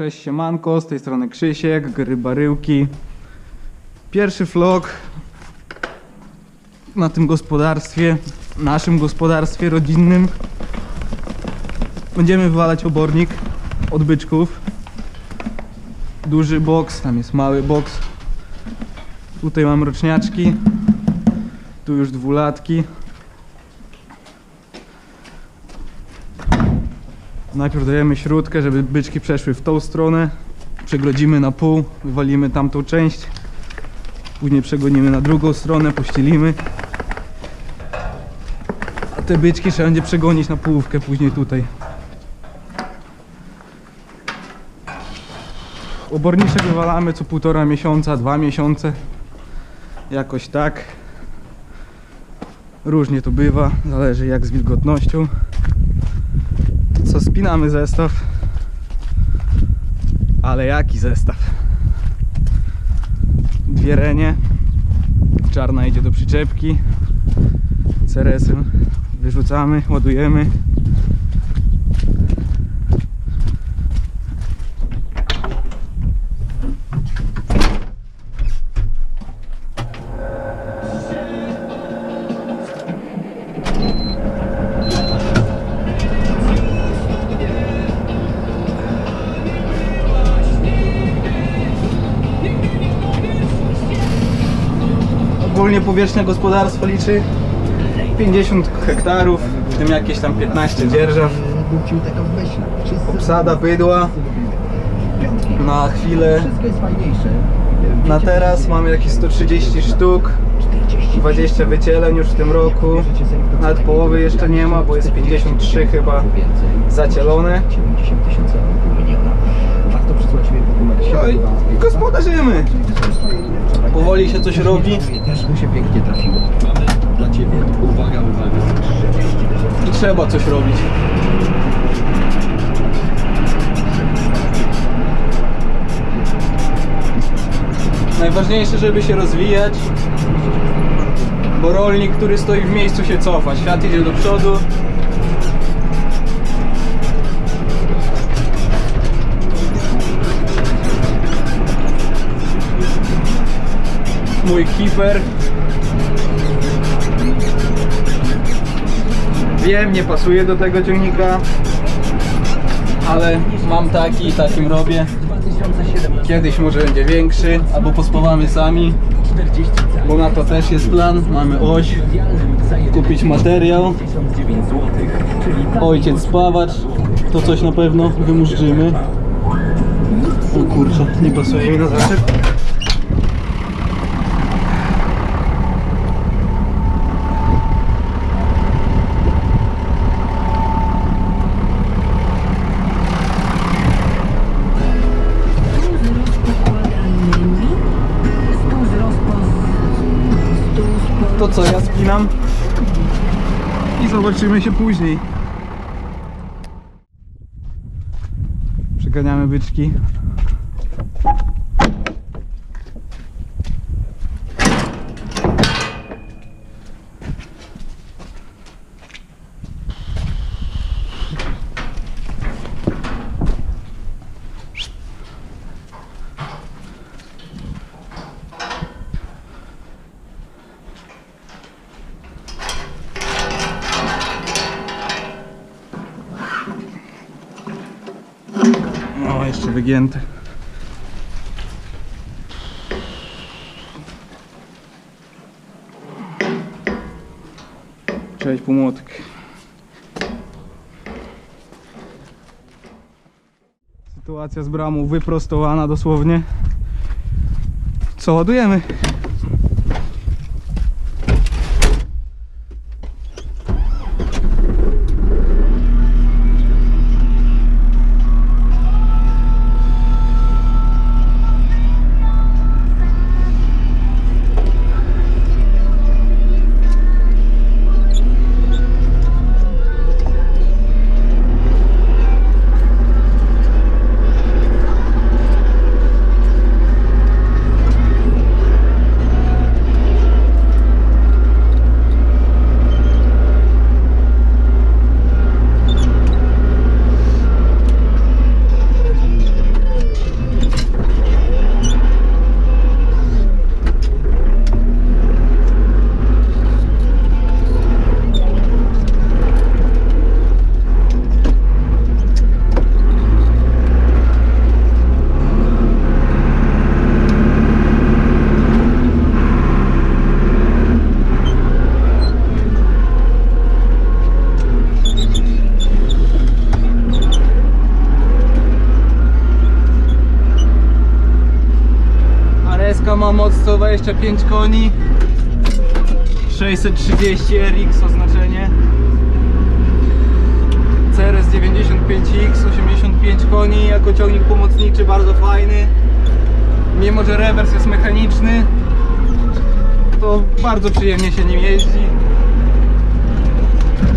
Cześć siemanko, z tej strony Krzysiek, gry Baryłki. Pierwszy vlog na tym gospodarstwie, naszym gospodarstwie rodzinnym. Będziemy wywalać obornik od byczków. Duży boks, tam jest mały boks. Tutaj mam roczniaczki. Tu już dwulatki. Najpierw dajemy śrutkę, żeby byczki przeszły w tą stronę. Przegrodzimy na pół, wywalimy tamtą część. Później przegonimy na drugą stronę, pościelimy. A te byczki trzeba będzie przegonić na połówkę później tutaj. Oborniczek wywalamy co półtora miesiąca, dwa miesiące. Jakoś tak. Różnie to bywa, zależy jak z wilgotnością. Co spinamy zestaw. Ale jaki zestaw? Dwie renie. Czarna idzie do przyczepki. Ceresem wyrzucamy, ładujemy. Ogólnie powierzchnia gospodarstwa liczy 50 hektarów, w tym jakieś tam 15 dzierżaw. Obsada bydła. Na chwilę, na teraz mamy jakieś 130 sztuk, 40. 20 wycieleń już w tym roku. Nawet połowy jeszcze nie ma, bo jest 53 chyba zacielone. 90 tysięcy albo pół miliona. Warto przysłać sobie po numer No i gospodarzymy. Powoli się coś robi Też mu się pięknie trafiło. Mamy dla Ciebie, uwaga, uwaga, i trzeba coś robić. Najważniejsze, żeby się rozwijać, bo rolnik, który stoi w miejscu się cofa. Świat idzie do przodu. Mój keeper. Wiem, nie pasuje do tego ciągnika, ale mam taki i takim robię. 2017. Kiedyś może będzie większy, albo pospawamy sami, 40 cali. bo na to też jest plan. Mamy oś, kupić materiał, 1009 zł. Czyli ojciec spawacz, to coś na pewno wymurzymy. O kurczę, nie pasuje mi na zaczep. Co, ja spinam i zobaczymy się później. Przeganiamy byczki. Jeszcze wygięte. Cześć, pomłotek. Sytuacja z bramą wyprostowana dosłownie. Co ładujemy? 125 koni 630 RX oznaczenie CRS 95X 85 koni jako ciągnik pomocniczy bardzo fajny. Mimo że rewers jest mechaniczny to bardzo przyjemnie się nim jeździ.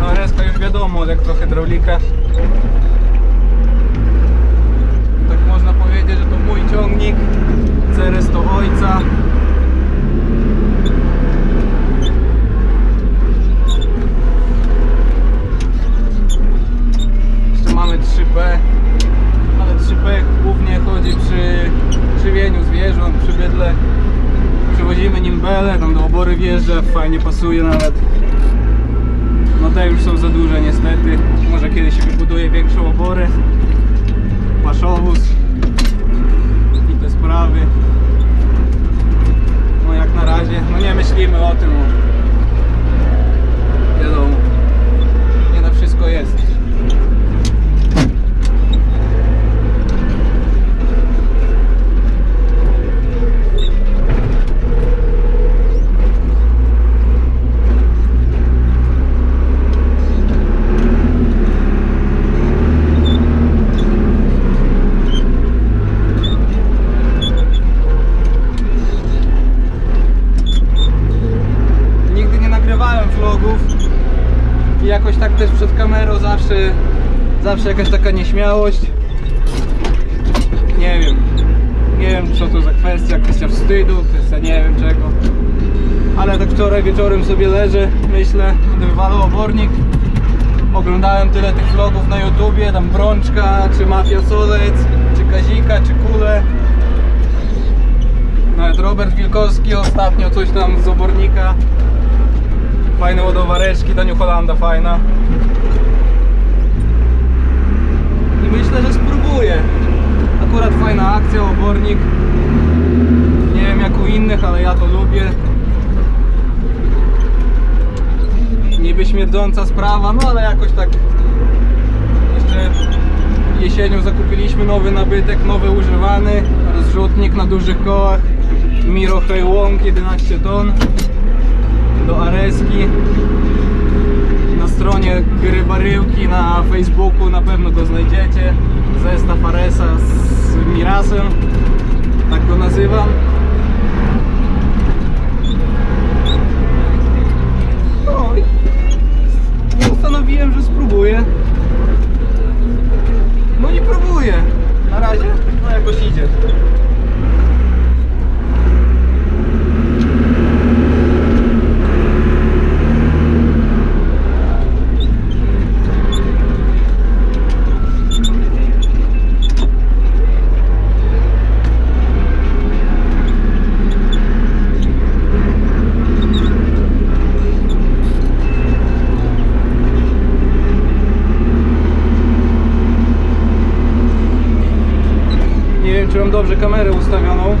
No reska już wiadomo elektrohydraulika tak można powiedzieć, że to mój ciągnik. CRS to ojca Jeszcze mamy 3P Ale 3P głównie chodzi przy żywieniu zwierząt, przy bydle. Przewozimy nim bele, tam do obory wjeżdża, fajnie pasuje nawet. No te już są za duże niestety. Może kiedyś się wybuduje większą oborę. Paszowóz I te sprawy. No jak na razie, no nie myślimy o tym. Wiadomo. Nie na wszystko jest Nigdy nie nagrywałem vlogów i jakoś tak też przed kamerą zawsze, zawsze jakaś taka nieśmiałość. Nie wiem, nie wiem co to za kwestia, kwestia wstydu, kwestia nie wiem czego. Ale tak wczoraj wieczorem sobie leżę, myślę, będę wywalał obornik. Oglądałem tyle tych vlogów na YouTubie, tam Brączka, czy Mafia Solec, czy Kazika, czy Kule. Nawet Robert Wilkowski ostatnio coś tam z obornika. Fajne ładowareczki, ta New Hollanda fajna. I myślę, że spróbuję. Akurat fajna akcja, obornik. Nie wiem jak u innych, ale ja to lubię. Niby śmierdząca sprawa, no ale jakoś tak jeszcze jesienią zakupiliśmy nowy nabytek, nowy używany, rozrzutnik na dużych kołach Miro Haywong 11 ton do Areski stronie Gry Baryłki na Facebooku na pewno go znajdziecie. Zestaw Aresa z Mirasem tak go nazywam. No i postanowiłem, że spróbuję. No i próbuję. Na razie, no jakoś idzie Nie wiem, czy mam dobrze kamerę ustawioną.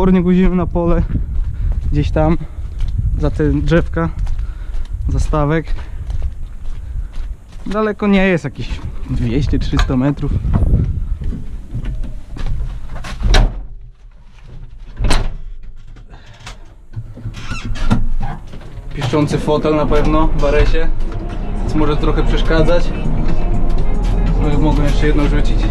obornik uzimy na pole gdzieś tam za te drzewka zastawek daleko nie jest jakieś 200-300 metrów. Piszczący fotel na pewno w aresie więc może trochę przeszkadzać. No mogę jeszcze jedną rzucić.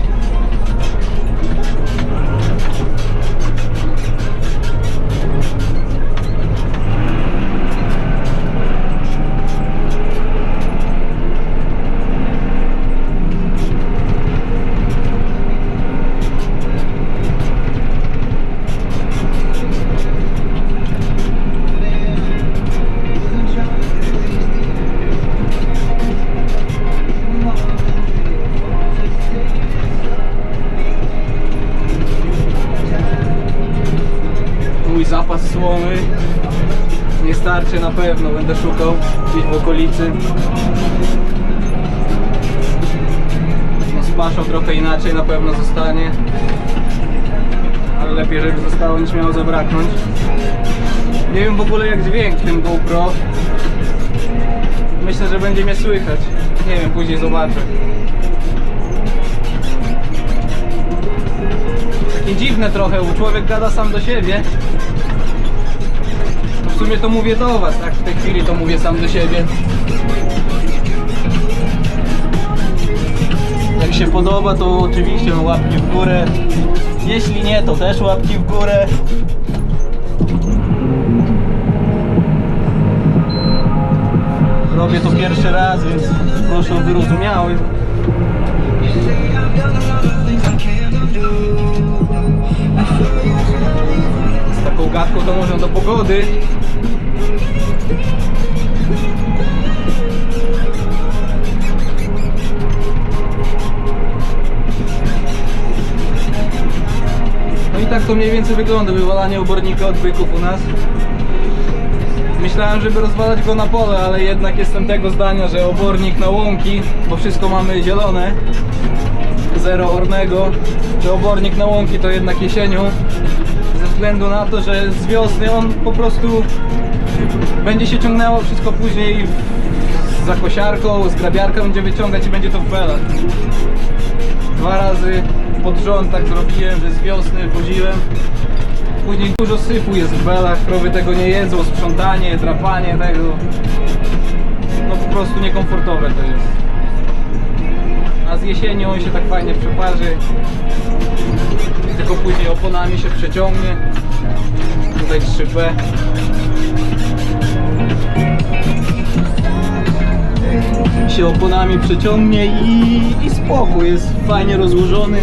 Pewno, będę szukał gdzieś w okolicy. No z paszą trochę inaczej na pewno zostanie. Ale lepiej, żeby zostało niż miało zabraknąć. Nie wiem w ogóle jak dźwięk tym GoPro. Myślę, że będzie mnie słychać. Nie wiem, później zobaczę. Takie dziwne trochę, człowiek gada sam do siebie. W sumie to mówię do was, tak? W tej chwili to mówię sam do siebie. Jak się podoba, to oczywiście łapki w górę. Jeśli nie, to też łapki w górę. Robię to pierwszy raz, więc proszę o wyrozumiały. Taką gadką to do pogody. No i tak to mniej więcej wygląda wywalanie obornika od byków u nas. Myślałem, żeby rozwalać go na pole, ale jednak jestem tego zdania, że obornik na łąki, bo wszystko mamy zielone, zero ornego, że obornik na łąki to jednak jesienią, względu na to, że z wiosny on po prostu będzie się ciągnęło wszystko później z zakosiarką, z grabiarką będzie wyciągać i będzie to w belach. Dwa razy pod rząd tak zrobiłem, że z wiosny woziłem. Później dużo sypu jest w belach, krowy tego nie jedzą, sprzątanie, drapanie tego. No po prostu niekomfortowe to jest. A z jesieni on się tak fajnie przeparzy. Tylko później oponami się przeciągnie. Tutaj 3P. Się oponami przeciągnie i, i spokój, jest fajnie rozłożony.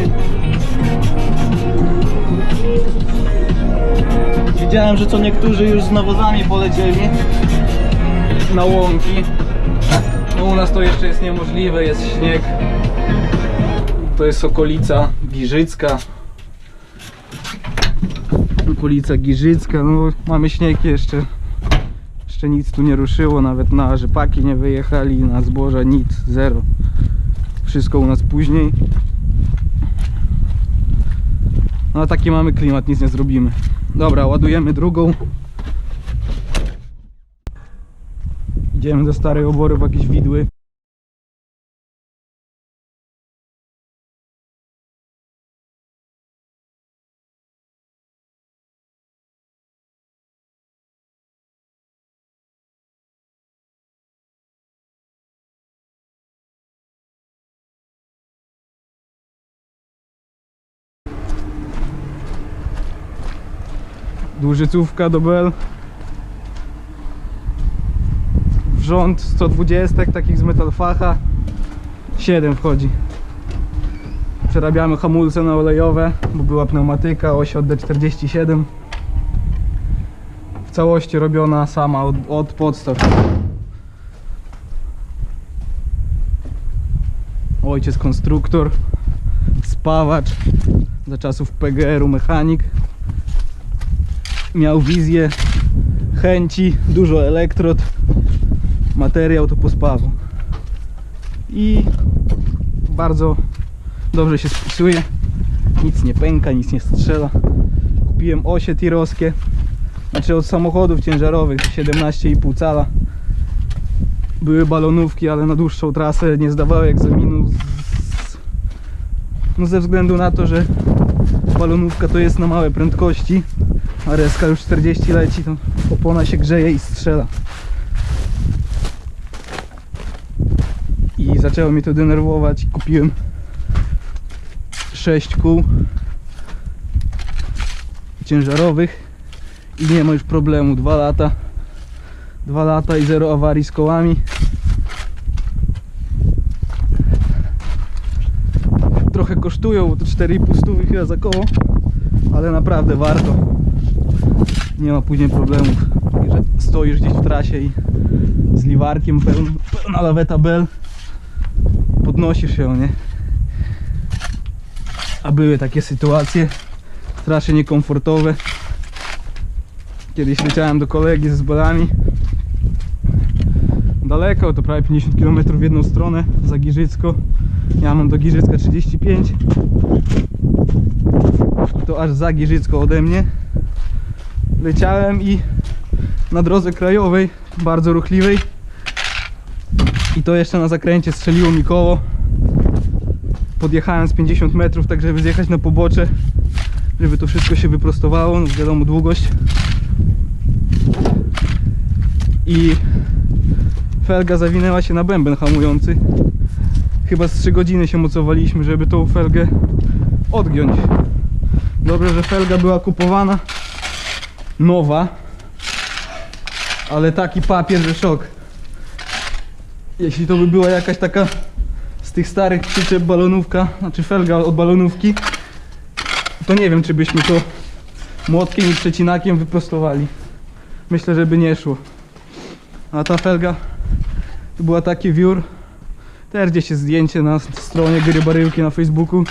Widziałem, że co niektórzy już z nawozami polecieli na łąki. No u nas to jeszcze jest niemożliwe, jest śnieg. To jest okolica Giżycka. Okolica Giżycka, no mamy śnieg jeszcze. Jeszcze nic tu nie ruszyło, nawet na rzepaki nie wyjechali, na zboża nic, zero. Wszystko u nas później. No taki mamy klimat, nic nie zrobimy. Dobra, ładujemy drugą. Idziemy do starej obory w jakieś widły. Dłużycówka do Bel. Wrząd 120 takich z metalfacha. 7 wchodzi. Przerabiamy hamulce na olejowe, bo była pneumatyka, oś od D47. W całości robiona sama od, od podstaw. Ojciec konstruktor, spawacz, za czasów PGR-u mechanik miał wizję, chęci, dużo elektrod, materiał to pospawał. I bardzo dobrze się spisuje, nic nie pęka, nic nie strzela. Kupiłem osie tirowskie, znaczy od samochodów ciężarowych 17,5 cala. Były balonówki, ale na dłuższą trasę nie zdawały egzaminu z... no ze względu na to, że balonówka to jest na małe prędkości Areska już 40 leci, to opona się grzeje i strzela. I zaczęło mi to denerwować. Kupiłem 6 kół ciężarowych i nie ma już problemu. 2 lata. 2 lata i zero awarii z kołami. Trochę kosztują, bo to 4,5 stówy chyba za koło, ale naprawdę warto. Nie ma później problemów, że stoisz gdzieś w trasie i z liwarkiem pełna, pełna laweta bel podnosisz ją, nie? A były takie sytuacje strasznie niekomfortowe. Kiedyś leciałem do kolegi ze zbolami. Daleko, to prawie 50 km w jedną stronę, za Giżycko. Ja mam do Giżycka 35. To aż za Giżycko ode mnie. Leciałem i na drodze krajowej, bardzo ruchliwej. I to jeszcze na zakręcie strzeliło mi koło. Podjechałem z 50 metrów, tak żeby zjechać na pobocze, żeby to wszystko się wyprostowało. No wiadomo, długość. I felga zawinęła się na bęben hamujący. Chyba z 3 godziny się mocowaliśmy, żeby tą felgę odgiąć. Dobrze, że felga była kupowana nowa, ale taki papier, że szok. Jeśli to by była jakaś taka z tych starych przyczep balonówka, znaczy felga od balonówki, to nie wiem, czy byśmy to młotkiem i przecinakiem wyprostowali. Myślę, że by nie szło. A ta felga to była taki wiór. Też gdzieś jest zdjęcie na stronie Gry Baryłki na Facebooku.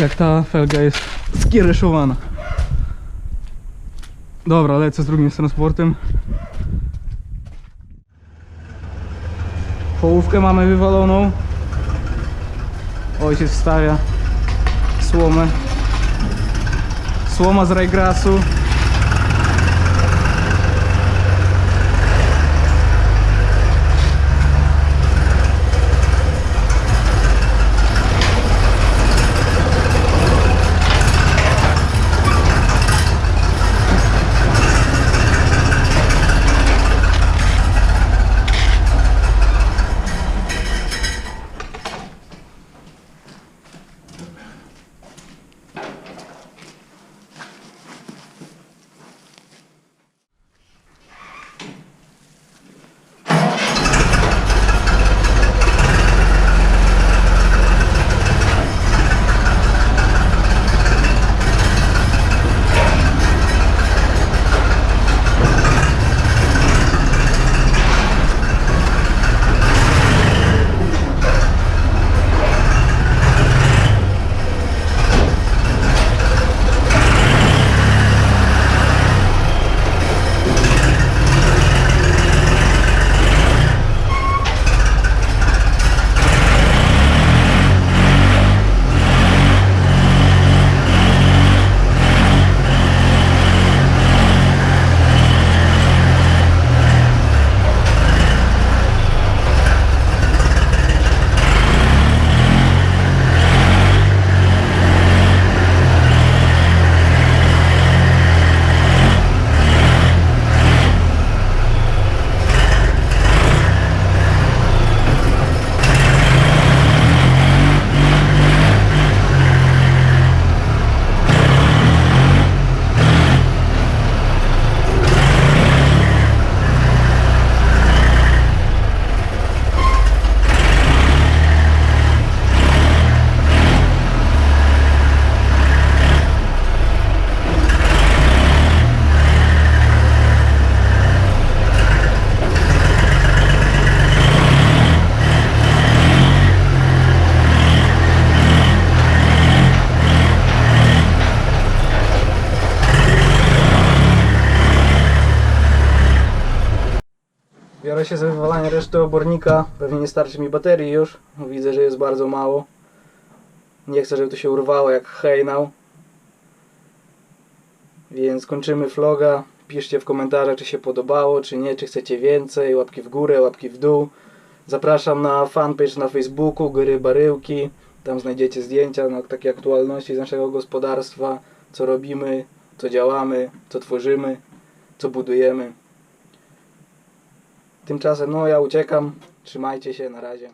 Jak ta felga jest skiereszowana. Dobra, lecę z drugim transportem. Połówkę mamy wywaloną. Ojciec wstawia słomę. Słoma z rajgrasu. Za wywalanie reszty obornika. Pewnie nie starczy mi baterii już. Widzę, że jest bardzo mało. Nie chcę, żeby to się urwało jak hejnał. Więc kończymy vloga. Piszcie w komentarzach, czy się podobało, czy nie, czy chcecie więcej. Łapki w górę, łapki w dół. Zapraszam na fanpage na Facebooku, Gry Baryłki. Tam znajdziecie zdjęcia takie aktualności z naszego gospodarstwa. Co robimy, co działamy, co tworzymy, co budujemy. Tymczasem no ja uciekam. Trzymajcie się, na razie.